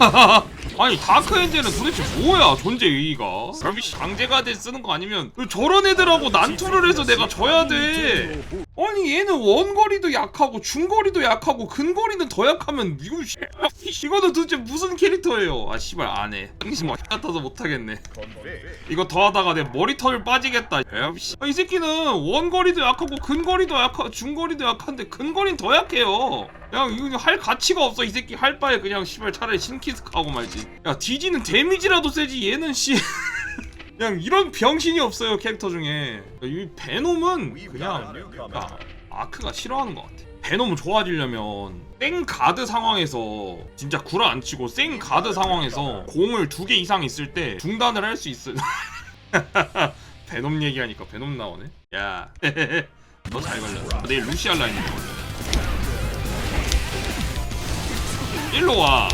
아니 다크 엔젤은 도대체 뭐야 존재 의의가? 라비씨 강제가대 쓰는 거 아니면 왜 저런 애들하고 난투를 해서 내가 져야 돼. 아니 얘는 원거리도 약하고 중거리도 약하고 근거리는 더 약하면 이거 씨, 이거는 도대체 무슨 캐릭터예요? 아 씨발 안해. 당신 막 같아서 못하겠네. 이거 더 하다가 내 머리털 빠지겠다. 야, 씨. 아, 이 새끼는 원거리도 약하고 근거리도 약하고 중거리도 약한데 근거리는 더 약해요. 그냥 이거 할 가치가 없어 이 새끼. 할 바에 그냥 씨발 차라리 신키스크 하고 말지. 야 디지는 데미지라도 세지 얘는 씨. 그냥 이런 병신이 없어요 캐릭터 중에. 이 베놈은 그냥 야, 아크가 싫어하는 것 같아. 베놈 좋아지려면 땡 가드 상황에서 진짜 구라 안 치고 생 가드 상황에서 공을 두 개 이상 있을 때 중단을 할 수 있어 베놈 얘기하니까 베놈 나오네. 야 너 잘 걸렸어. 내일 루시알 라인 걸려 일로 와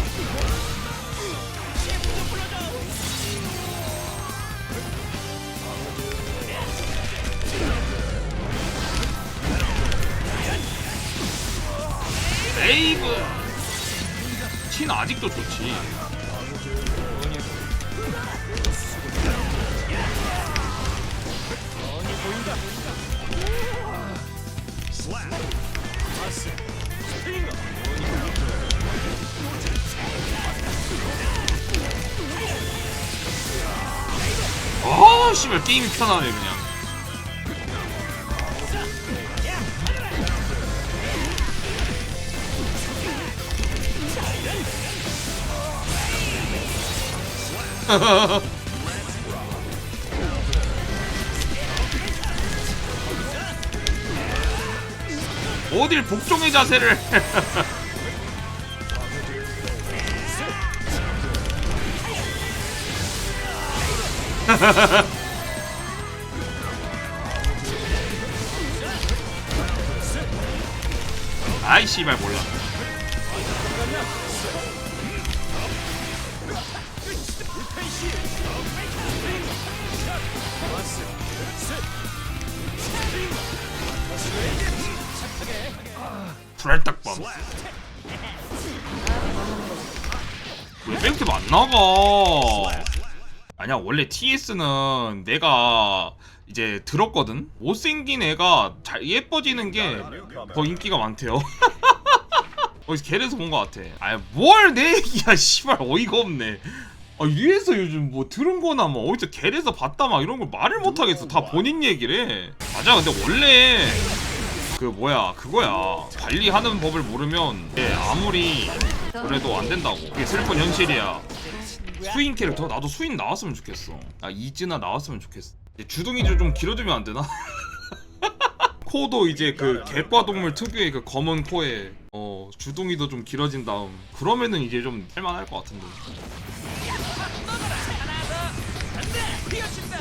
에이브. 친 아직도 좋지. 아 씨발 게임이 편하네 그냥 어딜 복종의 자세를. 아이 씨발 몰라 불알딱밤 왜 뱅템 안 나가. 아니야 원래 TS는 내가 이제 들었거든? 못생긴 애가 잘 예뻐지는 게 더 인기가 많대요. 걔에서 본 것 같아. 아뭘 내 얘기야 씨발. 어이가 없네 아 위에서 요즘 뭐 들은 거나 뭐 어디서 걔에서 봤다 막 이런 걸 말을 못 하겠어. 다 본인 얘기래. 맞아 근데 원래 그 뭐야 그거야. 관리하는 법을 모르면 예, 아무리 그래도 안 된다고. 그게 슬픈 현실이야. 수인 캐릭터? 나도 수인 나왔으면 좋겠어. 아 이즈나 나왔으면 좋겠어. 근데 주둥이를 좀 길어주면 안 되나? 코도 이제 그 갯과동물 특유의 그 검은 코에 어 주둥이도 좀 길어진 다음. 그러면은 이제 좀 할만할 것 같은데 되어진다!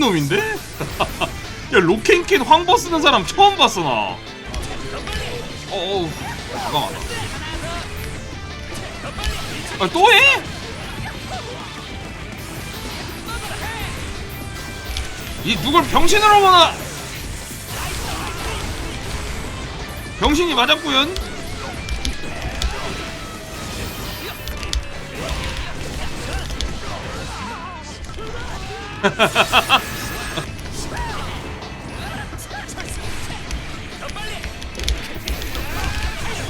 미친놈인데? 야 로켄켄 황버 쓰는 사람 처음 봤어 나 어어 잠깐만 아 또 해? 이 누굴 병신으로 보나 병신이 맞았구연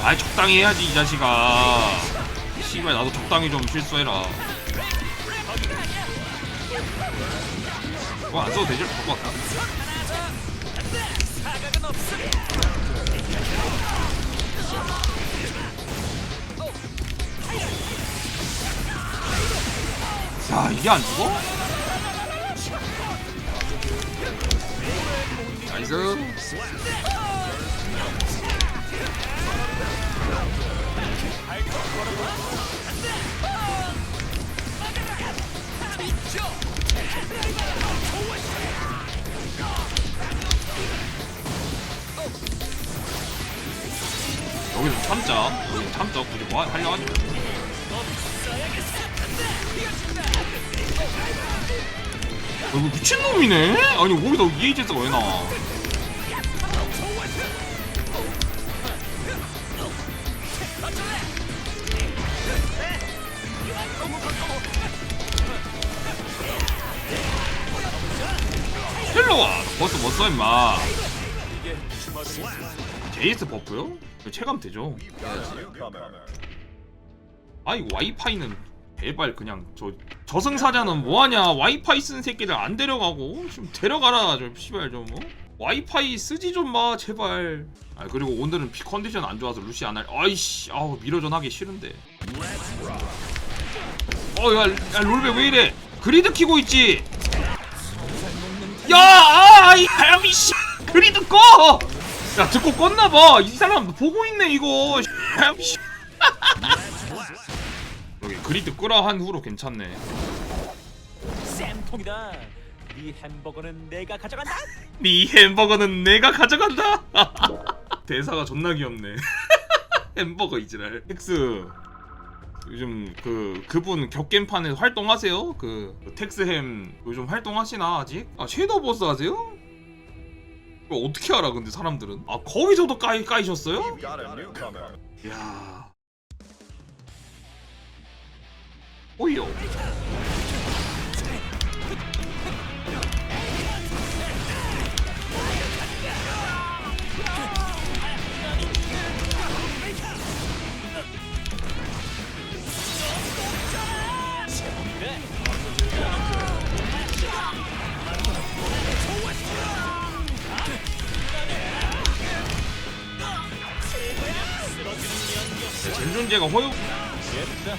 아이 적당히 해야지 이 자식아 씨발 나도 적당히 좀 실수해라 그거 안 써도 되지? 그거 같다 야 이게 안 죽어? 나이스 여기서 참자. 참자. 굳이 뭐 하려 하지? 어, 이거 미친놈이네? 아니 거기서 EHS가 왜 나와? 헬로와! 버스 못써 임마 제이스 버프요? 이거 체감 되죠 아이 와이파이는 제발 그냥 저 저승사자는 뭐하냐 와이파이 쓰는 새끼들 안 데려가고 좀 데려가라 좀 씨발 좀 어? 와이파이 쓰지 좀 마 제발 아 그리고 오늘은 피 컨디션 안 좋아서 루시 안할 아이씨 아우 미러전 하기 싫은데 어야 야, 롤베 왜 이래 그리드 키고 있지 야, 아, 이 하야미 씨, 그리드 꺼. 야, 듣고 껐나봐. 이 사람 보고 있네 이거. 여기 그리드 끄라 한 후로 괜찮네. 쌤통이다. 네 햄버거는 내가 가져간다. 네 햄버거는 내가 가져간다. 대사가 존나 귀엽네. 햄버거 이지랄. 텍스. 요즘 그 그분 격겜판에서 활동하세요? 그, 그 텍스햄 요즘 활동하시나 아직? 아 섀도우 보스 하세요? 이거 어떻게 알아 근데 사람들은? 아 거기서도 까이 까이셨어요? 야. 오이요. 젠존재가 허용 얘들아,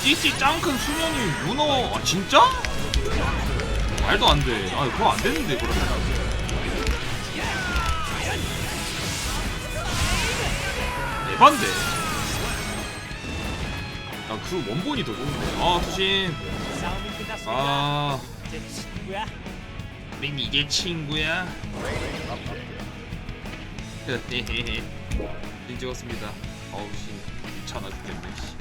CC 짱큰 수면이 문어 아 진짜? 말도 안 돼. 아 그거 안 되는데 그러면. 에반데. 야그 원본이 더 좋은데. 아 수신. 아. 우린 이제 친구야. 진 찍었습니다. 어우 씨 귀찮아 죽겠네. 씨.